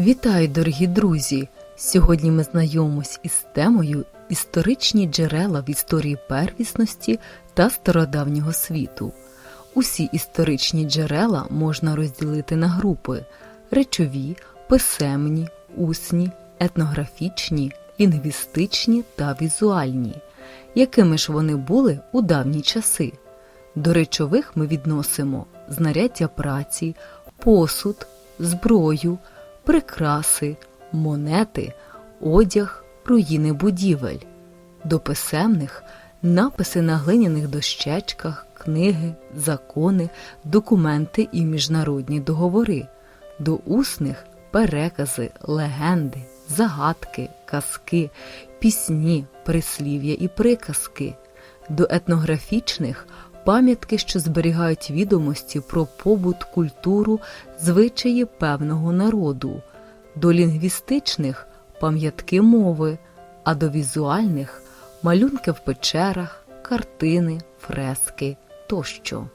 Вітаю, дорогі друзі! Сьогодні ми знайомимось із темою історичні джерела в історії первісності та стародавнього світу. Усі історичні джерела можна розділити на групи: речові, писемні, усні, етнографічні, лінгвістичні та візуальні. Якими ж вони були у давні часи? До речових ми відносимо знаряддя праці, посуд, зброю, прикраси, монети, одяг, руїни будівель. До писемних написи на глиняних дощечках, книги, закони, документи і міжнародні договори. До усних перекази, легенди, загадки, казки, пісні, прислів'я і приказки. До етнографічних пам'ятки, що зберігають відомості про побут, культуру, звичаї певного народу, до лінгвістичних пам'ятки мови, а до візуальних малюнки в печерах, картини, фрески тощо.